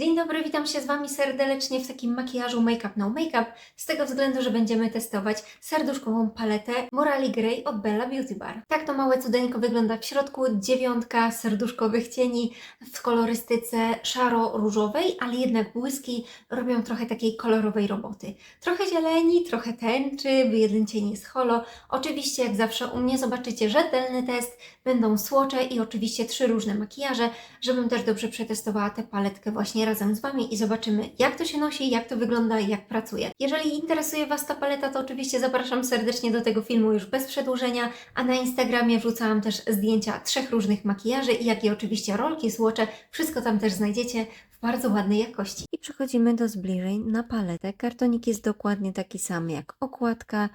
Dzień dobry, witam się z Wami serdecznie w takim makijażu Make Up No Makeup, z tego względu, że będziemy testować serduszkową paletę Morali Grey od Bella Beauty Bar. Tak to małe cudeńko wygląda w środku, dziewiątka serduszkowych cieni w kolorystyce szaro-różowej, ale jednak błyski robią trochę takiej kolorowej roboty. Trochę zieleni, trochę tęczy, by jeden cień jest holo. Oczywiście, jak zawsze u mnie zobaczycie rzetelny test, będą słocze i oczywiście trzy różne makijaże, żebym też dobrze przetestowała tę paletkę właśnie razem z Wami i zobaczymy, jak to się nosi, jak to wygląda jak pracuje. Jeżeli interesuje Was ta paleta, to oczywiście zapraszam serdecznie do tego filmu już bez przedłużenia, a na Instagramie wrzucałam też zdjęcia trzech różnych makijaży jak i oczywiście rolki, słocze, wszystko tam też znajdziecie w bardzo ładnej jakości. I przechodzimy do zbliżeń na paletę. Kartonik jest dokładnie taki sam jak okładka,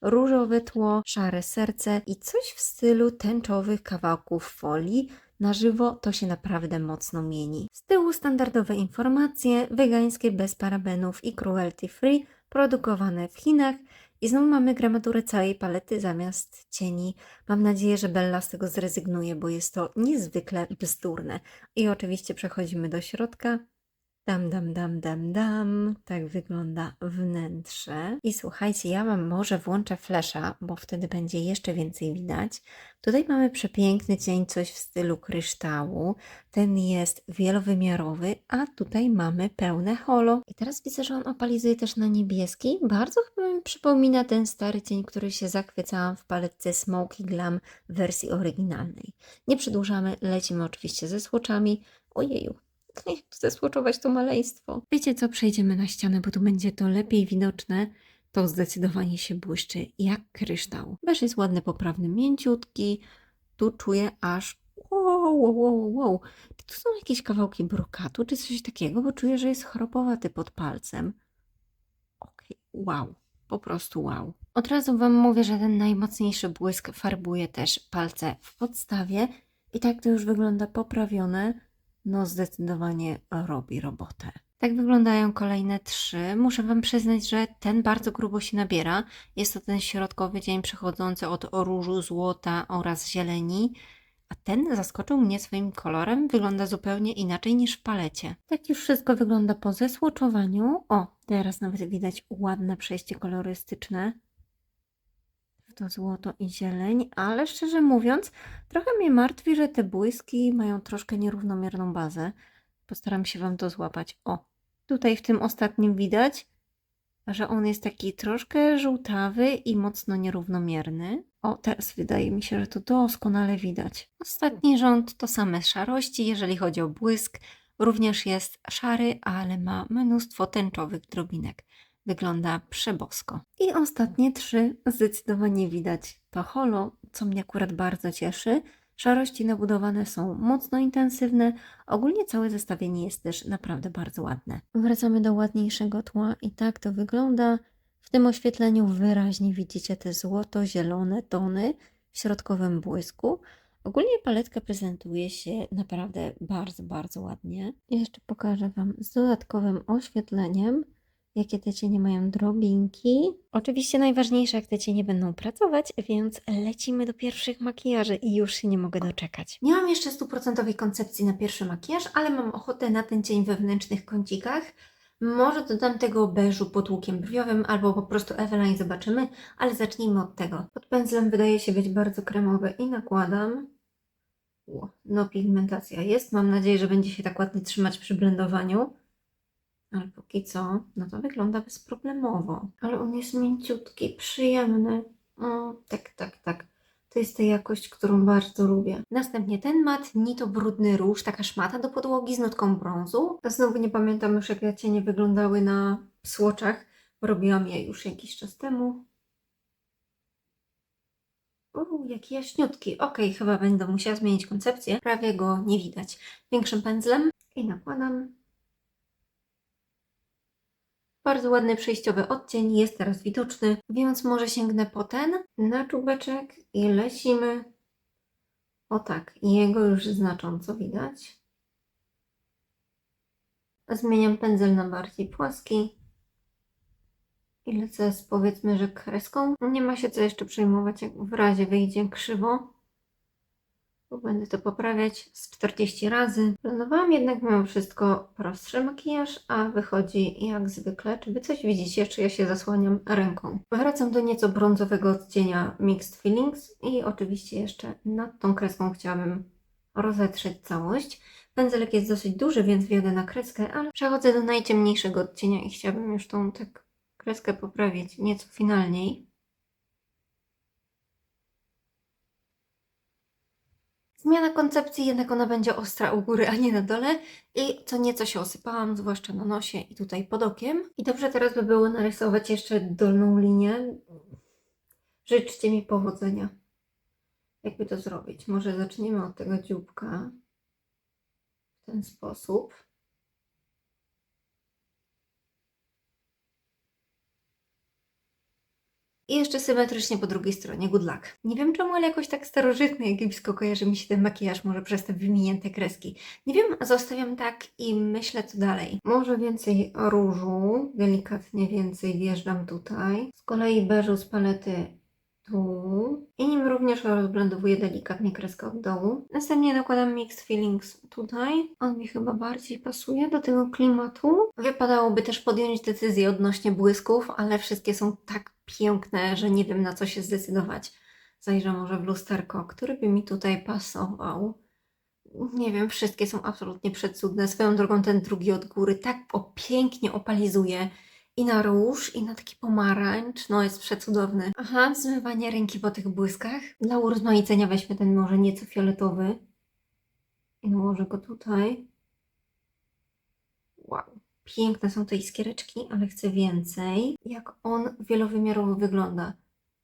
różowe tło, szare serce i coś w stylu tęczowych kawałków folii. Na żywo to się naprawdę mocno mieni. Z tyłu standardowe informacje, wegańskie, bez parabenów i cruelty free, produkowane w Chinach. I znowu mamy gramaturę całej palety zamiast cieni. Mam nadzieję, że Bella z tego zrezygnuje, bo jest to niezwykle bzdurne. I oczywiście przechodzimy do środka. Dam, dam, dam, dam, dam. Tak wygląda wnętrze. I słuchajcie, ja Wam może włączę flesza, bo wtedy będzie jeszcze więcej widać. Tutaj mamy przepiękny cień, coś w stylu kryształu. Ten jest wielowymiarowy, a tutaj mamy pełne holo. I teraz widzę, że on opalizuje też na niebieski. Bardzo chyba mi przypomina ten stary cień, który się zachwycałam w paletce Smoky Glam w wersji oryginalnej. Nie przedłużamy, lecimy oczywiście ze słoczami. Ojeju, spłoczować to maleństwo. Wiecie co, przejdziemy na ścianę, bo tu będzie to lepiej widoczne. To zdecydowanie się błyszczy jak kryształ. Beż jest ładny, poprawny, mięciutki. Tu czuję aż wow, wow, wow, wow. Tu są jakieś kawałki brokatu czy coś takiego, bo czuję, że jest chropowaty pod palcem. Okej, wow. Po prostu wow. Od razu Wam mówię, że ten najmocniejszy błysk farbuje też palce w podstawie i tak to już wygląda poprawione no zdecydowanie robi robotę. Tak wyglądają kolejne trzy. Muszę Wam przyznać, że ten bardzo grubo się nabiera. Jest to ten środkowy dzień przechodzący od różu, złota oraz zieleni. A ten zaskoczył mnie swoim kolorem. Wygląda zupełnie inaczej niż w palecie. Tak już wszystko wygląda po zesłoczowaniu. O, teraz nawet widać ładne przejście kolorystyczne to złoto i zieleń, ale szczerze mówiąc, trochę mnie martwi, że te błyski mają troszkę nierównomierną bazę. Postaram się Wam to złapać. O, tutaj w tym ostatnim widać, że on jest taki troszkę żółtawy i mocno nierównomierny. O, teraz wydaje mi się, że to doskonale widać. Ostatni rząd to same szarości, jeżeli chodzi o błysk. Również jest szary, ale ma mnóstwo tęczowych drobinek wygląda przebosko. I ostatnie trzy zdecydowanie widać to holo, co mnie akurat bardzo cieszy. Szarości nabudowane są mocno intensywne. Ogólnie całe zestawienie jest też naprawdę bardzo ładne. Wracamy do ładniejszego tła i tak to wygląda. W tym oświetleniu wyraźnie widzicie te złoto-zielone tony w środkowym błysku. Ogólnie paletka prezentuje się naprawdę bardzo, bardzo ładnie. Jeszcze pokażę Wam z dodatkowym oświetleniem jakie te cienie mają drobinki. Oczywiście najważniejsze, jak te cienie będą pracować, więc lecimy do pierwszych makijaży i już się nie mogę doczekać. Nie mam jeszcze stuprocentowej koncepcji na pierwszy makijaż, ale mam ochotę na ten cień we wnętrznych kącikach. Może dodam tego beżu pod łukiem brwiowym albo po prostu Eveline, zobaczymy, ale zacznijmy od tego. Pod pędzlem wydaje się być bardzo kremowe i nakładam. No pigmentacja jest, mam nadzieję, że będzie się tak ładnie trzymać przy blendowaniu. Ale póki co, no to wygląda bezproblemowo. Ale on jest mięciutki, przyjemny. O, tak, tak, tak. To jest ta jakość, którą bardzo lubię. Następnie ten mat, ni brudny róż, taka szmata do podłogi z nutką brązu. Znowu nie pamiętam już, jak te cienie wyglądały na słoczach, robiłam je już jakiś czas temu. Uuu, jaki jaśniutki. Okay, chyba będę musiała zmienić koncepcję. Prawie go nie widać. Większym pędzlem i nakładam bardzo ładny przejściowy odcień jest teraz widoczny, więc może sięgnę po ten na czubeczek i lecimy. O tak, jego już znacząco widać. Zmieniam pędzel na bardziej płaski. I lecę z powiedzmy, że kreską. Nie ma się co jeszcze przejmować, jak w razie wyjdzie krzywo. Bo Będę to poprawiać z 40 razy. Planowałam jednak mimo wszystko prostszy makijaż, a wychodzi jak zwykle. Czy wy coś widzicie, czy ja się zasłaniam ręką? Wracam do nieco brązowego odcienia Mixed Feelings i oczywiście jeszcze nad tą kreską chciałabym rozetrzeć całość. Pędzelek jest dosyć duży, więc wjadę na kreskę, ale przechodzę do najciemniejszego odcienia i chciałabym już tą tak kreskę poprawić nieco finalniej. Zmiana koncepcji, jednak ona będzie ostra u góry, a nie na dole. I co nieco się osypałam, zwłaszcza na nosie i tutaj pod okiem. I dobrze teraz by było narysować jeszcze dolną linię. Życzcie mi powodzenia. Jakby to zrobić? Może zaczniemy od tego dzióbka. W ten sposób. I jeszcze symetrycznie po drugiej stronie, good luck. Nie wiem czemu, ale jakoś tak starożytny, egipsko kojarzy mi się ten makijaż, może przez te wyminięte kreski. Nie wiem, zostawiam tak i myślę co dalej. Może więcej różu, delikatnie więcej wjeżdżam tutaj. Z kolei beżu z palety tu. Również rozblendowuję delikatnie kreskę od dołu. Następnie nakładam Mixed Feelings tutaj. On mi chyba bardziej pasuje do tego klimatu. Wypadałoby też podjąć decyzję odnośnie błysków, ale wszystkie są tak piękne, że nie wiem na co się zdecydować. Zajrzę może w lusterko, który by mi tutaj pasował. Nie wiem, wszystkie są absolutnie przecudne. Swoją drogą ten drugi od góry tak pięknie opalizuje i na róż, i na taki pomarańcz. No, jest przecudowny. Aha, zmywanie ręki po tych błyskach. Dla urozmaicenia weźmy ten może nieco fioletowy. I nałożę go tutaj. Wow. Piękne są te iskiereczki, ale chcę więcej. Jak on wielowymiarowo wygląda.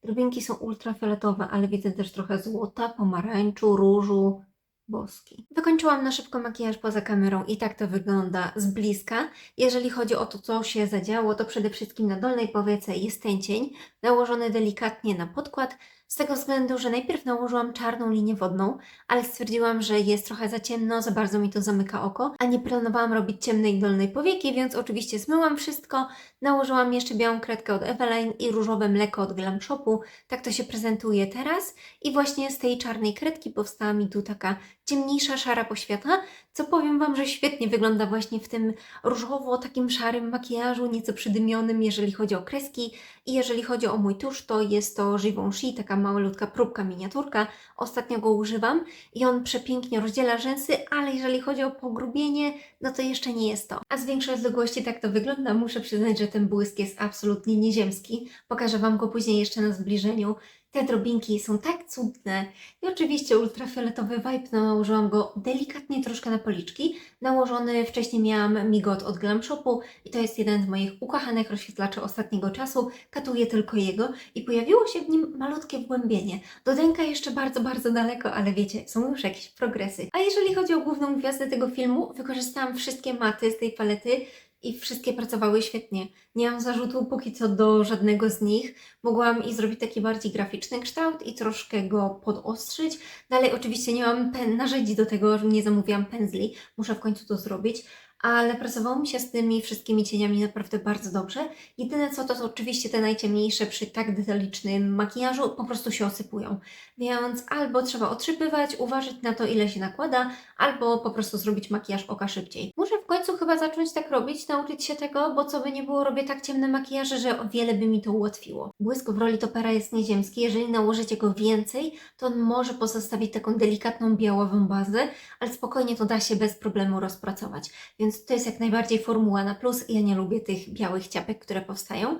Drobinki są ultrafioletowe, ale widzę też trochę złota, pomarańczu, różu, boski. Wykończyłam na szybko makijaż poza kamerą i tak to wygląda z bliska. Jeżeli chodzi o to, co się zadziało, to przede wszystkim na dolnej powiece jest ten cień, nałożony delikatnie na podkład, z tego względu, że najpierw nałożyłam czarną linię wodną, ale stwierdziłam, że jest trochę za ciemno, za bardzo mi to zamyka oko, a nie planowałam robić ciemnej dolnej powieki, więc oczywiście zmyłam wszystko, nałożyłam jeszcze białą kredkę od Eveline i różowe mleko od Glam Shopu. Tak to się prezentuje teraz. I właśnie z tej czarnej kredki powstała mi tu taka ciemniejsza, szara poświata, co powiem Wam, że świetnie wygląda właśnie w tym różowo takim szarym makijażu, nieco przydymionym, jeżeli chodzi o kreski i jeżeli chodzi o mój tusz, to jest to Givenchy, taka malutka próbka, miniaturka. Ostatnio go używam i on przepięknie rozdziela rzęsy, ale jeżeli chodzi o pogrubienie, no to jeszcze nie jest to. A z większej odległości tak to wygląda. Muszę przyznać, że ten błysk jest absolutnie nieziemski. Pokażę Wam go później jeszcze na zbliżeniu. Te drobinki są tak cudne. I oczywiście ultrafioletowy vibe, nałożyłam go delikatnie troszkę na policzki. Nałożony wcześniej miałam Migot od Glam Shopu i to jest jeden z moich ukochanych rozświetlaczy ostatniego czasu. Katuję tylko jego i pojawiło się w nim malutkie wgłębienie. Do denka jeszcze bardzo, bardzo daleko, ale wiecie, są już jakieś progresy. A jeżeli chodzi o główną gwiazdę tego filmu, wykorzystałam wszystkie maty z tej palety, i wszystkie pracowały świetnie. Nie mam zarzutu póki co do żadnego z nich. Mogłam i zrobić taki bardziej graficzny kształt i troszkę go podostrzyć. Dalej oczywiście nie mam pen, narzędzi do tego, nie zamówiłam pędzli. Muszę w końcu to zrobić. Ale pracowało mi się z tymi wszystkimi cieniami naprawdę bardzo dobrze. Jedyne co to, to oczywiście te najciemniejsze przy tak detalicznym makijażu po prostu się osypują. Więc albo trzeba otrzypywać, uważać na to ile się nakłada, albo po prostu zrobić makijaż oka szybciej. Muszę w końcu chyba zacząć tak robić, nauczyć się tego, bo co by nie było, robię tak ciemne makijaże, że o wiele by mi to ułatwiło. Błysk w roli topera jest nieziemski, jeżeli nałożycie go więcej, to on może pozostawić taką delikatną białową bazę, ale spokojnie to da się bez problemu rozpracować. Więc to jest jak najbardziej formuła na plus. Ja nie lubię tych białych ciapek, które powstają.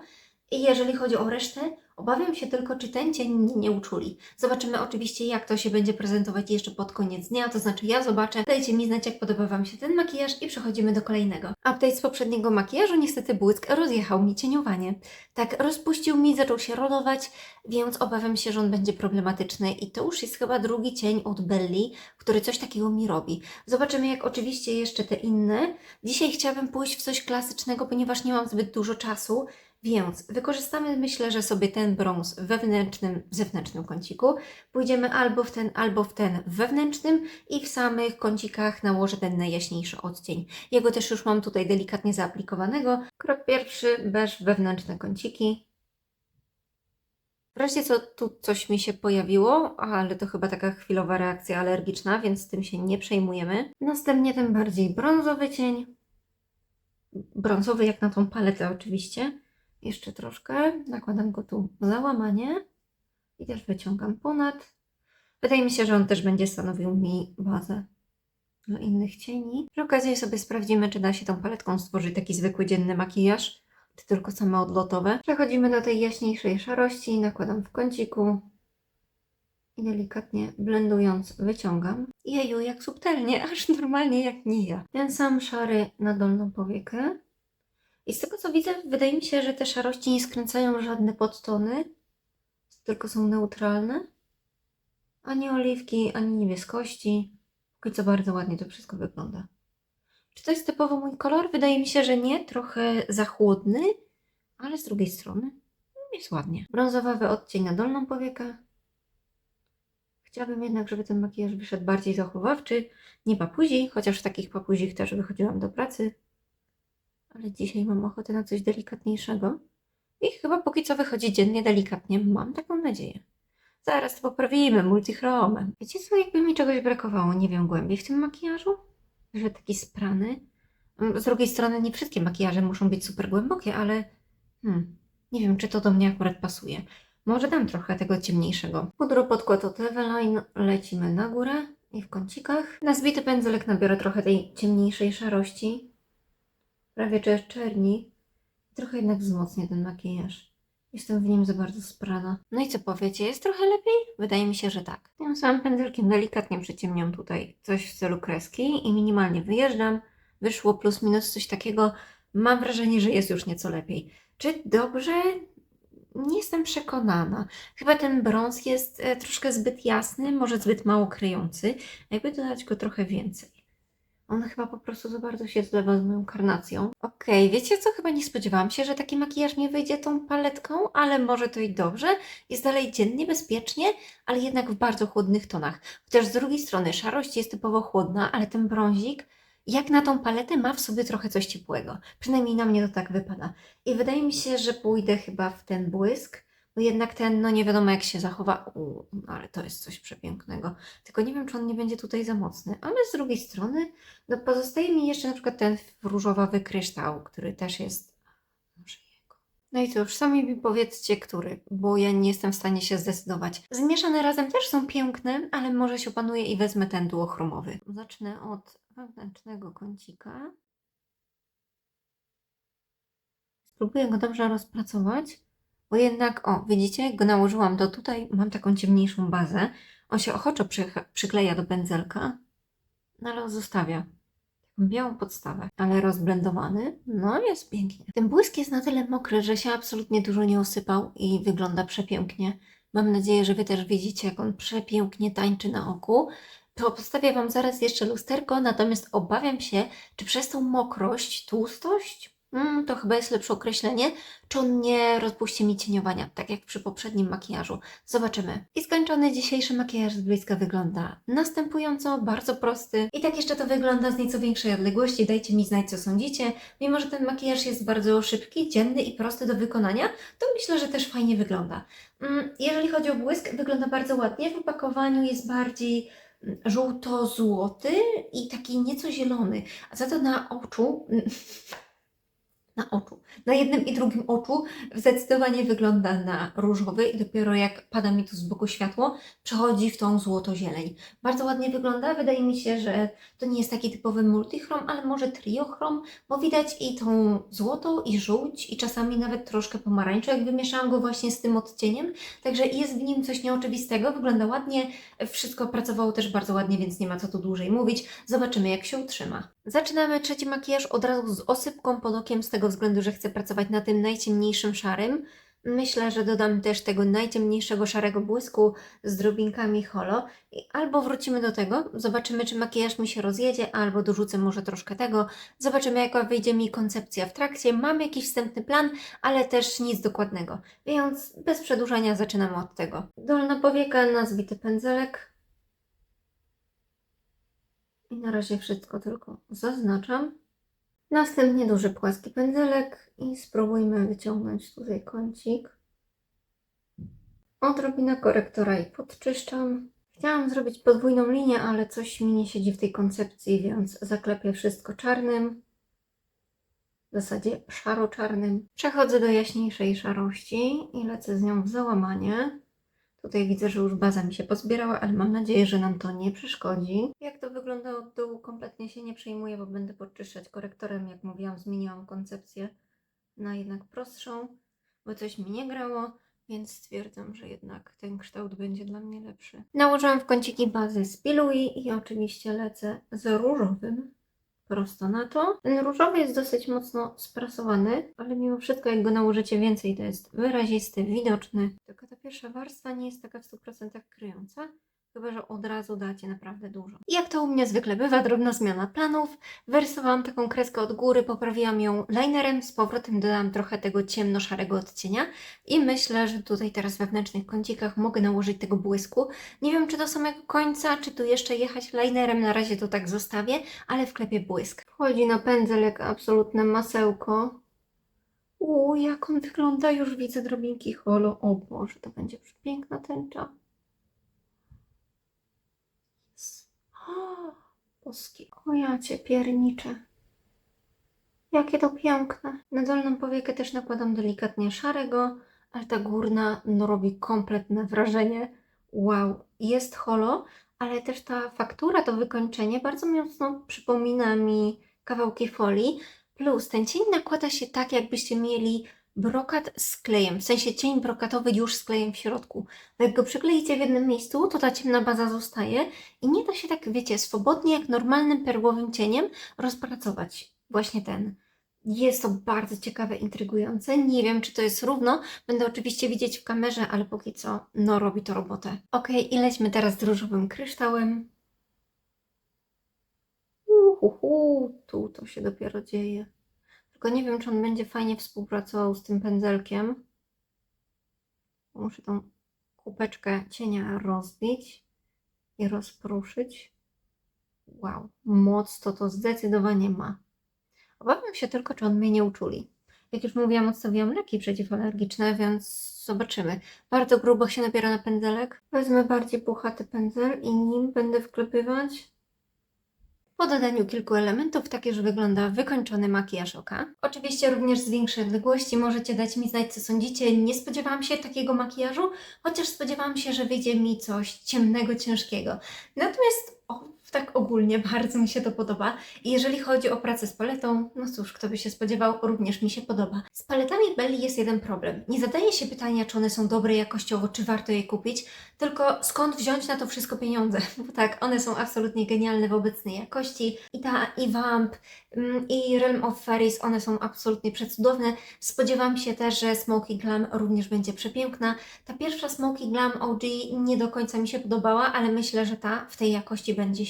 I jeżeli chodzi o resztę, obawiam się tylko, czy ten cień nie uczuli. Zobaczymy oczywiście, jak to się będzie prezentować jeszcze pod koniec dnia, to znaczy ja zobaczę. Dajcie mi znać, jak podoba Wam się ten makijaż i przechodzimy do kolejnego. Update z poprzedniego makijażu, niestety błysk rozjechał mi cieniowanie. Tak, rozpuścił mi, zaczął się rolować, więc obawiam się, że on będzie problematyczny i to już jest chyba drugi cień od Belli, który coś takiego mi robi. Zobaczymy, jak oczywiście jeszcze te inne. Dzisiaj chciałabym pójść w coś klasycznego, ponieważ nie mam zbyt dużo czasu, więc wykorzystamy, myślę, że sobie ten brąz w wewnętrznym, zewnętrznym kąciku. Pójdziemy albo w ten, albo w ten wewnętrznym i w samych kącikach nałożę ten najjaśniejszy odcień. Jego też już mam tutaj delikatnie zaaplikowanego. Krok pierwszy, beż wewnętrzne kąciki. Wreszcie co, tu coś mi się pojawiło, ale to chyba taka chwilowa reakcja alergiczna, więc tym się nie przejmujemy. Następnie ten bardziej brązowy cień. Brązowy jak na tą paletę oczywiście. Jeszcze troszkę. Nakładam go tu załamanie i też wyciągam ponad. Wydaje mi się, że on też będzie stanowił mi bazę dla innych cieni. Przy okazji sobie sprawdzimy, czy da się tą paletką stworzyć taki zwykły dzienny makijaż, czy tylko same odlotowe. Przechodzimy do tej jaśniejszej szarości, nakładam w kąciku i delikatnie blendując wyciągam. Jeju, jak subtelnie, aż normalnie jak nie ja. Ten sam szary na dolną powiekę. I z tego co widzę, wydaje mi się, że te szarości nie skręcają żadne podtony, tylko są neutralne. Ani oliwki, ani niebieskości. Póki co bardzo ładnie to wszystko wygląda. Czy to jest typowo mój kolor? Wydaje mi się, że nie. Trochę za chłodny, ale z drugiej strony jest ładnie. Brązowawy odcień na dolną powiekę. Chciałabym jednak, żeby ten makijaż wyszedł bardziej zachowawczy. Nie papuzi, chociaż w takich papuzich też wychodziłam do pracy. Ale dzisiaj mam ochotę na coś delikatniejszego. I chyba póki co wychodzi dziennie delikatnie. Mam taką nadzieję. Zaraz to poprawimy multichromem. Wiecie co, jakby mi czegoś brakowało, nie wiem, głębiej w tym makijażu? Że taki sprany. Mm, Z drugiej strony nie wszystkie makijaże muszą być super głębokie, ale hmm, nie wiem, czy to do mnie akurat pasuje. Może dam trochę tego ciemniejszego. Pudro podkład od Leveline lecimy na górę i w kącikach. Na zbity pędzelek nabiorę trochę tej ciemniejszej szarości. Prawie czerni. Trochę jednak wzmocnię ten makijaż. Jestem w nim za bardzo sprana. No i co powiecie, jest trochę lepiej? Wydaje mi się, że tak. Tym samym pędzelkiem delikatnie przyciemniam tutaj coś w celu kreski i minimalnie wyjeżdżam. Wyszło plus minus coś takiego. Mam wrażenie, że jest już nieco lepiej. Czy dobrze? Nie jestem przekonana. Chyba ten brąz jest e, troszkę zbyt jasny, może zbyt mało kryjący. Jakby dodać go trochę więcej. On chyba po prostu za bardzo się zlewa z moją karnacją. Okej, wiecie co? Chyba nie spodziewałam się, że taki makijaż nie wyjdzie tą paletką, ale może to i dobrze. Jest dalej dziennie, bezpiecznie, ale jednak w bardzo chłodnych tonach. Chociaż z drugiej strony szarość jest typowo chłodna, ale ten brązik, jak na tą paletę, ma w sobie trochę coś ciepłego. Przynajmniej na mnie to tak wypada. I wydaje mi się, że pójdę chyba w ten błysk, jednak ten, no nie wiadomo jak się zachowa. U, ale to jest coś przepięknego. Tylko nie wiem, czy on nie będzie tutaj za mocny. Ale z drugiej strony, no pozostaje mi jeszcze na przykład ten różowawy kryształ, który też jest. No i cóż, sami mi powiedzcie, który, bo ja nie jestem w stanie się zdecydować. Zmieszane razem też są piękne, ale może się opanuje i wezmę ten duochromowy. Zacznę od wewnętrznego kącika. Spróbuję go dobrze rozpracować, bo jednak, o, widzicie, jak go nałożyłam do tutaj, mam taką ciemniejszą bazę. On się ochoczo przy, przykleja do pędzelka, no ale on zostawia taką białą podstawę, ale rozblendowany, no jest pięknie. Ten błysk jest na tyle mokry, że się absolutnie dużo nie osypał i wygląda przepięknie. Mam nadzieję, że Wy też widzicie, jak on przepięknie tańczy na oku. To postawię Wam zaraz jeszcze lusterko, natomiast obawiam się, czy przez tą mokrość, tłustość, mm, to chyba jest lepsze określenie, czy on nie rozpuści mi cieniowania, tak jak przy poprzednim makijażu. Zobaczymy. I skończony dzisiejszy makijaż z bliska wygląda następująco, bardzo prosty. I tak jeszcze to wygląda z nieco większej odległości. Dajcie mi znać, co sądzicie. Mimo, że ten makijaż jest bardzo szybki, dzienny i prosty do wykonania, to myślę, że też fajnie wygląda. Mm, Jeżeli chodzi o błysk, wygląda bardzo ładnie. W opakowaniu jest bardziej mm, żółto-złoty i taki nieco zielony. A za to na oczu, na oczu, na jednym i drugim oczu zdecydowanie wygląda na różowy i dopiero jak pada mi tu z boku światło, przechodzi w tą złoto-zieleń. Bardzo ładnie wygląda. Wydaje mi się, że to nie jest taki typowy multichrom, ale może triochrom, bo widać i tą złotą, i żółć, i czasami nawet troszkę pomarańczu, jak wymieszałam go właśnie z tym odcieniem. Także jest w nim coś nieoczywistego, wygląda ładnie, wszystko pracowało też bardzo ładnie, więc nie ma co tu dłużej mówić. Zobaczymy, jak się utrzyma. Zaczynamy trzeci makijaż od razu z osypką pod okiem, z tego względu, że chcę pracować na tym najciemniejszym szarym. Myślę, że dodam też tego najciemniejszego szarego błysku z drobinkami holo. I albo wrócimy do tego, zobaczymy, czy makijaż mi się rozjedzie, albo dorzucę może troszkę tego. Zobaczymy, jaka wyjdzie mi koncepcja w trakcie. Mam jakiś wstępny plan, ale też nic dokładnego. Więc bez przedłużania zaczynamy od tego. Dolna powieka na zbity pędzelek. I na razie wszystko tylko zaznaczam. Następnie duży płaski pędzelek i spróbujmy wyciągnąć tutaj kącik. Odrobina korektora i podczyszczam. Chciałam zrobić podwójną linię, ale coś mi nie siedzi w tej koncepcji, więc zaklepię wszystko czarnym. W zasadzie szaro-czarnym. Przechodzę do jaśniejszej szarości i lecę z nią w załamanie. Tutaj widzę, że już baza mi się pozbierała, ale mam nadzieję, że nam to nie przeszkodzi. Jak to wygląda od dołu, kompletnie się nie przejmuję, bo będę podczyszczać korektorem. Jak mówiłam, zmieniłam koncepcję na jednak prostszą, bo coś mi nie grało, więc stwierdzam, że jednak ten kształt będzie dla mnie lepszy. Nałożyłam w kąciki bazy z Pilui i oczywiście lecę z różowym prosto na to. Ten różowy jest dosyć mocno sprasowany, ale mimo wszystko jak go nałożycie więcej, to jest wyrazisty, widoczny. Tylko ta pierwsza warstwa nie jest taka w 100% kryjąca. Chyba, że od razu dacie naprawdę dużo. Jak to u mnie zwykle bywa, drobna zmiana planów. Wyrysowałam taką kreskę od góry, poprawiłam ją linerem, z powrotem dodałam trochę tego ciemno-szarego odcienia i myślę, że tutaj teraz w wewnętrznych kącikach mogę nałożyć tego błysku. Nie wiem, czy do samego końca, czy tu jeszcze jechać linerem, na razie to tak zostawię, ale wklepię błysk. Wchodzi na pędzel jak absolutne masełko. Uuu, jak on wygląda, już widzę drobinki holo. O Boże, to będzie przepiękna tęcza. O, boski. O ja cię pierniczę. Jakie to piękne. Na dolną powiekę też nakładam delikatnie szarego, ale ta górna no, robi kompletne wrażenie. Wow, jest holo, ale też ta faktura, to wykończenie bardzo mocno przypomina mi kawałki folii. Plus ten cień nakłada się tak, jakbyście mieli brokat z klejem, w sensie cień brokatowy już z klejem w środku. Bo jak go przykleicie w jednym miejscu, to ta ciemna baza zostaje i nie da się tak, wiecie, swobodnie jak normalnym perłowym cieniem rozpracować właśnie ten. Jest to bardzo ciekawe, intrygujące. Nie wiem, czy to jest równo. Będę oczywiście widzieć w kamerze, ale póki co, no robi to robotę. Ok, i lećmy teraz z różowym kryształem. Uhuhu, tu to się dopiero dzieje. Tylko nie wiem, czy on będzie fajnie współpracował z tym pędzelkiem. Muszę tą kubeczkę cienia rozbić i rozpruszyć. Wow, moc to to zdecydowanie ma. Obawiam się tylko, czy on mnie nie uczuli. Jak już mówiłam, odstawiłam leki przeciwalergiczne, więc zobaczymy. Bardzo grubo się nabiera na pędzelek. Wezmę bardziej puchaty pędzel i nim będę wklepywać po dodaniu kilku elementów, tak już wygląda wykończony makijaż oka. Oczywiście również z większej odległości możecie dać mi znać, co sądzicie. Nie spodziewałam się takiego makijażu, chociaż spodziewałam się, że wyjdzie mi coś ciemnego, ciężkiego. Natomiast o, tak ogólnie bardzo mi się to podoba. I jeżeli chodzi o pracę z paletą, no cóż, kto by się spodziewał, również mi się podoba. Z paletami Belli jest jeden problem. Nie zadaje się pytania, czy one są dobre jakościowo, czy warto je kupić, tylko skąd wziąć na to wszystko pieniądze. Bo tak, one są absolutnie genialne w obecnej jakości. I ta, i Vamp, mm, i Realm of Fairies, one są absolutnie przecudowne. Spodziewam się też, że Smoky Glam również będzie przepiękna. Ta pierwsza Smoky Glam OG nie do końca mi się podobała, ale myślę, że ta w tej jakości będzie.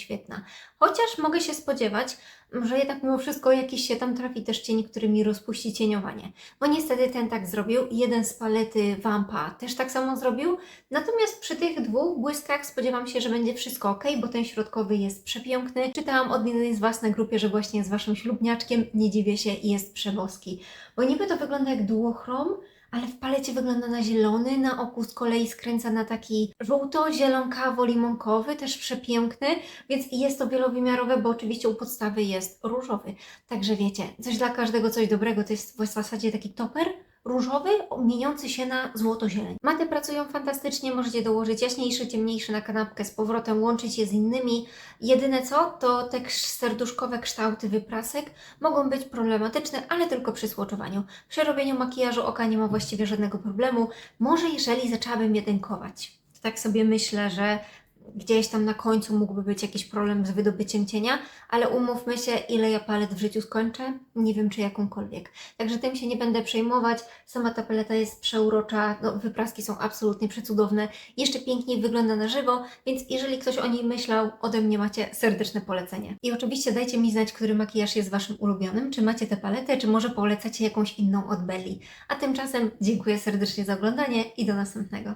Chociaż mogę się spodziewać, że jednak mimo wszystko jakiś się tam trafi też cień, który mi rozpuści cieniowanie. Bo niestety ten tak zrobił. Jeden z palety Wampa też tak samo zrobił. Natomiast przy tych dwóch błyskach spodziewam się, że będzie wszystko ok, bo ten środkowy jest przepiękny. Czytałam od jednej z Was na grupie, że właśnie jest Waszym ślubniaczkiem. Nie dziwię się jest przeboski. Bo niby to wygląda jak duochrom, ale w palecie wygląda na zielony, na oku z kolei skręca na taki żółto-zielonkawo-limonkowy, też przepiękny, więc jest to wielowymiarowe, bo oczywiście u podstawy jest różowy. Także wiecie, coś dla każdego, coś dobrego, to jest w zasadzie taki toper różowy, mieniący się na złoto-zieleń. Maty pracują fantastycznie, możecie dołożyć jaśniejszy, ciemniejszy na kanapkę z powrotem, łączyć je z innymi. Jedyne co, to te serduszkowe kształty wyprasek mogą być problematyczne, ale tylko przy słocowaniu. Przy robieniu makijażu oka nie ma właściwie żadnego problemu. Może jeżeli zaczęłabym jedynkować, to tak sobie myślę, że gdzieś tam na końcu mógłby być jakiś problem z wydobyciem cienia, ale umówmy się, ile ja palet w życiu skończę, nie wiem czy jakąkolwiek. Także tym się nie będę przejmować. Sama ta paleta jest przeurocza, no, wypraski są absolutnie przecudowne, jeszcze piękniej wygląda na żywo, więc jeżeli ktoś o niej myślał, ode mnie macie serdeczne polecenie. I oczywiście dajcie mi znać, który makijaż jest Waszym ulubionym, czy macie tę paletę, czy może polecacie jakąś inną od Belli. A tymczasem dziękuję serdecznie za oglądanie i do następnego.